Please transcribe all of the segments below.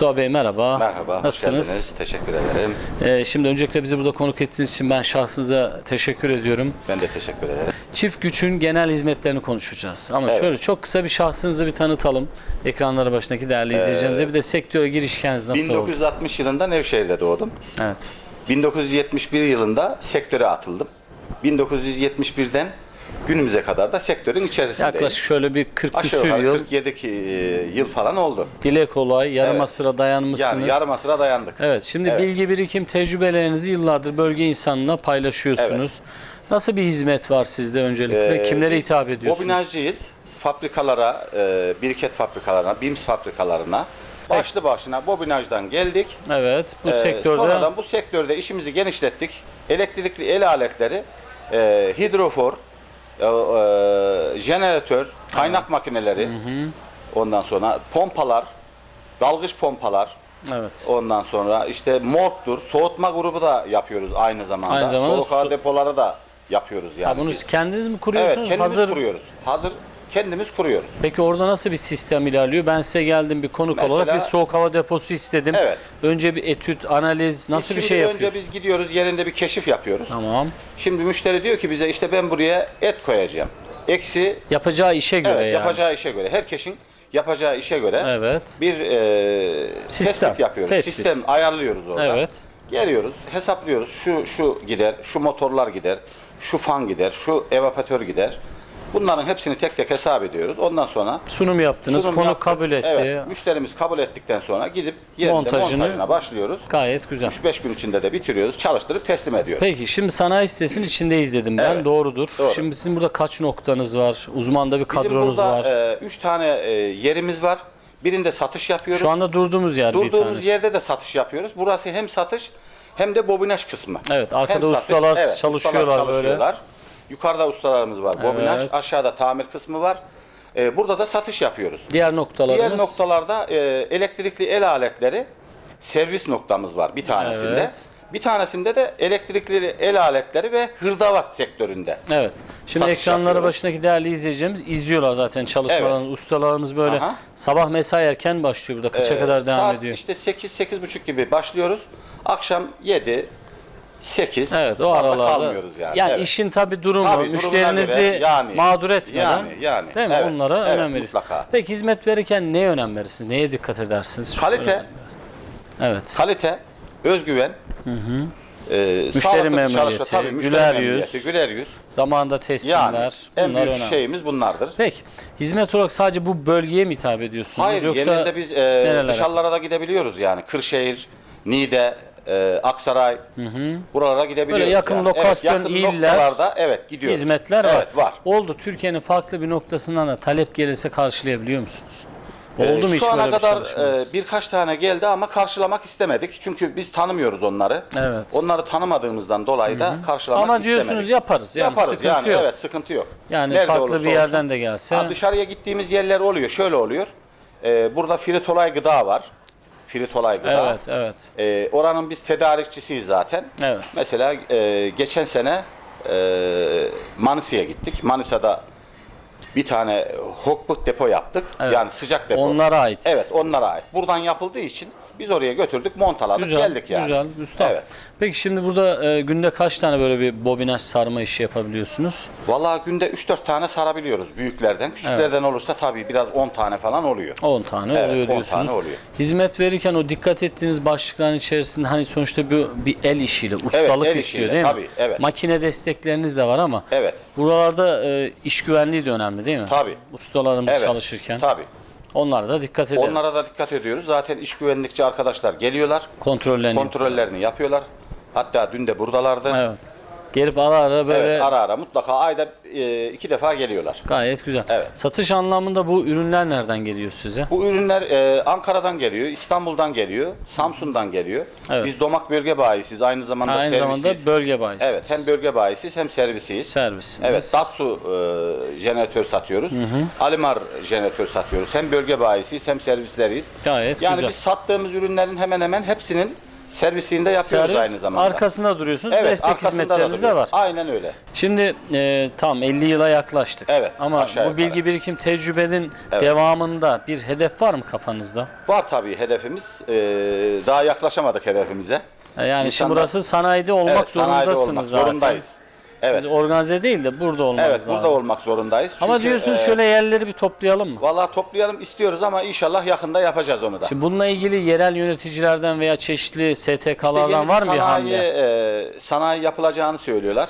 Mustafa Bey merhaba. Merhaba, hoş Nasılsınız? geldiniz. Teşekkür ederim. Ee, şimdi öncelikle bizi burada konuk ettiğiniz için ben şahsınıza teşekkür ediyorum. Ben de teşekkür ederim. Çift güçün genel hizmetlerini konuşacağız. Ama Evet. şöyle çok kısa bir şahsınızı bir tanıtalım. Ekranları başındaki değerli izleyicilerimize. Bir de sektöre giriş hikayeniz nasıl oldu? 1960 yılında Nevşehir'de doğdum. Evet. 1971 yılında sektöre atıldım. 1971'den günümüze kadar da sektörün içerisindeyim. Yaklaşık şöyle bir 40 Aşağı küsür yıl. 47 ki, e, yıl falan oldu. Dile kolay, yarım Evet. asıra dayanmışsınız. Yani yarım asıra dayandık. Evet, şimdi Evet. bilgi birikim tecrübelerinizi yıllardır bölge insanına paylaşıyorsunuz. Nasıl bir hizmet var sizde öncelikle? Ee, Kimlere hitap ediyorsunuz? Bobinajcıyız. Fabrikalara, e, biriket fabrikalarına, BIMS fabrikalarına başlı başına bobinajdan geldik. Evet, bu Ee, sektörde Sonradan bu sektörde işimizi genişlettik. Elektrikli el aletleri, e, hidrofor, e, e, jeneratör, kaynak makineleri, ondan sonra pompalar, dalgıç pompalar, evet. ondan sonra işte morgdur, soğutma grubu da yapıyoruz aynı zamanda. Aynı zamanda Soğuk hava su- depoları da yapıyoruz yani. Ha, bunu biz. kendiniz mi Evet, kuruyorsunuz? kendimiz Hazır. kuruyoruz. Hazır kendimiz kuruyoruz. Peki orada nasıl bir sistem ilerliyor? Ben size geldim bir konuk Mesela- olarak bir soğuk hava deposu istedim. Evet. Önce bir etüt, analiz nasıl bir Şimdi şey önce yapıyorsunuz? biz gidiyoruz yerinde bir keşif yapıyoruz. Tamam. Şimdi müşteri diyor ki bize işte ben buraya et koyacağım. Eksi Yapacağı işe göre evet, yani. yapacağı işe göre. Herkesin yapacağı işe göre Evet. bir e, Sistem, tespit yapıyoruz. tespit. Sistem ayarlıyoruz orada. Evet. Geliyoruz, hesaplıyoruz. Şu şu gider, şu motorlar gider, şu fan gider, şu evaporatör gider. Bunların hepsini tek tek hesap ediyoruz. Ondan sonra Sunum yaptınız, sunum konu yaptık. kabul etti. Evet, müşterimiz kabul ettikten sonra gidip yerinde Montajını- montajına başlıyoruz. Gayet güzel. 3-5 gün içinde de bitiriyoruz, çalıştırıp teslim ediyoruz. Peki şimdi sanayi sitesinin içindeyiz dedim ben. Evet, Doğrudur. doğru. Şimdi sizin burada kaç noktanız var? Uzmanda bir Bizim kadronuz burada var. 3 tane e, yerimiz var. Birinde satış yapıyoruz. Şu anda durduğumuz yer bir Durduğumuz tanesi. yerde de satış yapıyoruz. Burası hem satış hem de bobinaj kısmı. Evet, arkada Hem ustalar çalışıyorlar ustalar böyle. Yukarıda ustalarımız var bobinaj, Evet. aşağıda tamir kısmı var. Ee, burada da satış yapıyoruz. Diğer noktalarımız. Diğer noktalarda e, elektrikli el aletleri servis noktamız var bir tanesinde. Evet. Bir tanesinde de elektrikli el aletleri ve hırdavat sektöründe. Evet. Şimdi Satış ekranları başındaki değerli izleyicilerimiz izliyorlar zaten çalışmalarını. Ustalarımız böyle Aha. sabah mesai erken başlıyor burada. Kaça Ee, kadar devam saat ediyor? işte 8-8.30 gibi başlıyoruz. Akşam 7 8 Evet o fazla aralarda. kalmıyoruz yani. Yani Evet. işin tabi durumu, Tabii, durumuna müşterinizi göre yani. mağdur etmeden. Yani, yani. Değil mi? Evet, Onlara evet, önem veriyorsunuz. mutlaka. Peki hizmet verirken neye önem verirsiniz? Neye dikkat edersiniz? Şu Kalite. önemli. Evet. Kalite, özgüven, e, Müşteri sağlıklı memnuniyeti, çalışma, tabii, müşteri güler memnuniyeti, yüz. güler yüz. Zamanında Yani teslimler. en bunlar büyük önemli. şeyimiz bunlardır. Peki hizmet olarak sadece bu bölgeye mi hitap ediyorsunuz? Hayır, Yoksa genelde biz e, nerelere? dışarılara da gidebiliyoruz yani. Kırşehir, Niğde, e, Aksaray, buralara gidebiliyoruz. Böyle yakın yani. lokasyon, evet, yakın iller, noktalarda evet gidiyoruz. hizmetler var. Evet var. Oldu. Türkiye'nin farklı bir noktasından da talep gelirse karşılayabiliyor musunuz? Ee, Oldu mu hiç Şu ana bir kadar çalışmanız? e, birkaç tane geldi ama karşılamak istemedik. Çünkü biz tanımıyoruz onları. Evet. Onları tanımadığımızdan dolayı da karşılamak Ama istemedik. diyorsunuz yaparız. Yani Yaparız sıkıntı yani yok. evet sıkıntı yok. Yani Nerede farklı bir olsun. yerden de gelse. Ha, dışarıya gittiğimiz yerler oluyor. Şöyle oluyor. Ee, burada Fritolay Gıda var. Fritolay Gıda. Evet, evet. Ee, oranın biz tedarikçisiyiz zaten. Evet. Mesela e, geçen sene e, Manisa'ya gittik. Manisa'da bir tane hokbut depo yaptık. Evet. Yani sıcak depo. Onlara ait. Evet onlara ait. Buradan yapıldığı için biz oraya götürdük, montaladık, Güzel, geldik yani. güzel, üstad. Evet. Peki şimdi burada e, günde kaç tane böyle bir bobinaj sarma işi yapabiliyorsunuz? Vallahi günde 3-4 tane sarabiliyoruz büyüklerden. Küçüklerden olursa tabii biraz 10 tane falan oluyor. 10 tane Evet, oluyor 10 diyorsunuz. tane oluyor. Hizmet verirken o dikkat ettiğiniz başlıkların içerisinde hani sonuçta bir, bir el işiyle, ustalık el istiyor işiyle, değil mi? tabii, evet. Makine destekleriniz de var ama Evet. buralarda e, iş güvenliği de önemli değil mi? Tabii. Ustalarımız Evet. çalışırken Tabii. Onlara da dikkat ederiz. Onlara da dikkat ediyoruz. Zaten iş güvenlikçi arkadaşlar geliyorlar. kontrollerini. Kontrollerini yapıyorlar. Hatta dün de buradalardı. Evet. Gelip ara ara böyle Evet, ara ara mutlaka ayda e, iki defa geliyorlar. gayet güzel. Evet. Satış anlamında bu ürünler nereden geliyor size? Bu ürünler e, Ankara'dan geliyor, İstanbul'dan geliyor, Samsun'dan geliyor. Evet. Biz Domak Bölge Bayisiyiz, aynı zamanda Aynı servisiyiz. zamanda bölge bayisi. Evet, hem bölge bayisiyiz hem servisiyiz. Servis. Evet, Datsu e, jeneratör satıyoruz. Alimar jeneratör satıyoruz. Hem bölge bayisiyiz hem servisleriyiz. Gayet yani güzel. biz sattığımız ürünlerin hemen hemen hepsinin servisliğini de yapıyoruz Servis, aynı zamanda. Arkasında duruyorsunuz. evet, Destek arkasında da hizmetleriniz de duruyor. var. Aynen öyle. Şimdi e, tam 50 yıla yaklaştık. Evet, Ama aşağı bu yukarı. bilgi birikim tecrübenin Evet. devamında bir hedef var mı kafanızda? Var tabii hedefimiz. Ee, daha yaklaşamadık hedefimize. E, Yani şimdi İnsanlar- burası sanayide olmak evet, sanayide zorundasınız olmak zaten. zorundayız. Evet. Siz organize değil de burada olmanız Evet, lazım. burada olmak zorundayız. Ama Çünkü, diyorsunuz e, şöyle yerleri bir toplayalım mı? Vallahi toplayalım istiyoruz ama inşallah yakında yapacağız onu da. Şimdi bununla ilgili yerel yöneticilerden veya çeşitli İşte STK'lardan yeni var mı bir hamle? e, sanayi yapılacağını söylüyorlar.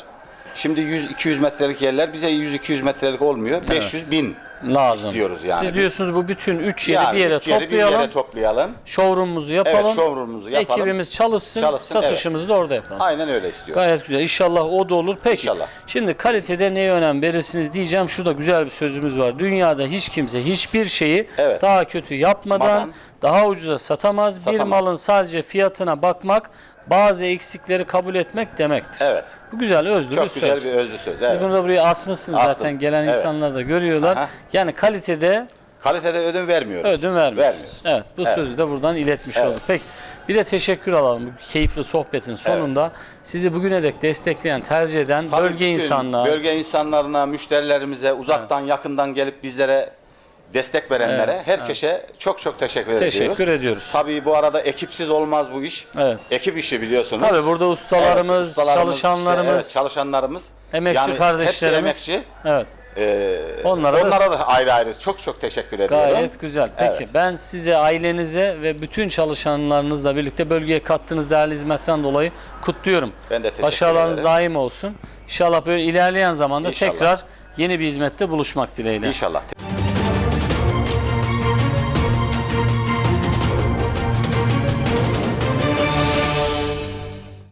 Şimdi 100-200 metrelik yerler bize 100-200 metrelik olmuyor. 500 bin Lazım. istiyoruz yani Siz diyorsunuz bu bütün 3 yeri yani bir yere üç yeri toplayalım. bir yere toplayalım. Showroom'umuzu yapalım. Evet, showroom'umuzu yapalım. Ekibimiz çalışsın, Çalışsın, satışımızı da orada yapalım. Aynen öyle istiyoruz. Gayet güzel. İnşallah o da olur. Peki. İnşallah. Şimdi kalitede neye önem verirsiniz diyeceğim. Şurada güzel bir sözümüz var. Dünyada hiç kimse hiçbir şeyi Evet. daha kötü yapmadan Madan. daha ucuza satamaz. Bir Satamaz. malın sadece fiyatına bakmak bazı eksikleri kabul etmek demektir. Evet. Bu güzel özlü bir Çok söz. güzel bir özlü söz. Siz evet. bunu da buraya asmışsınız Astım. zaten. Gelen Evet. insanlar da görüyorlar. Aha. Yani kalitede Kalitede ödün vermiyoruz. ödün vermiyoruz. Vermiyoruz. Evet bu Evet. sözü de buradan iletmiş Evet. olduk. Peki bir de teşekkür alalım bu keyifli sohbetin sonunda. Sizi bugüne dek destekleyen, tercih eden Tabii bölge bütün insanlığa, Bölge insanlarına, müşterilerimize, uzaktan yakından gelip bizlere destek verenlere, Evet, herkese çok çok teşekkür, ediyoruz. teşekkür ediyoruz. Tabii bu arada ekipsiz olmaz bu iş. Evet. Ekip işi biliyorsunuz. Tabii burada Evet, ustalarımız, ustalarımız, işte, çalışanlarımız, evet, çalışanlarımız, emekçi yani kardeşlerimiz. Hepsi emekçi. Evet. Ee, Onlara da- onlara, da ayrı ayrı çok çok teşekkür ediyorum. Gayet güzel. Peki Evet. ben size, ailenize ve bütün çalışanlarınızla birlikte bölgeye kattığınız değerli hizmetten dolayı kutluyorum. Ben de teşekkür Başarılarınız ederim. daim olsun. İnşallah böyle ilerleyen zamanda İnşallah. tekrar yeni bir hizmette buluşmak dileğiyle. İnşallah.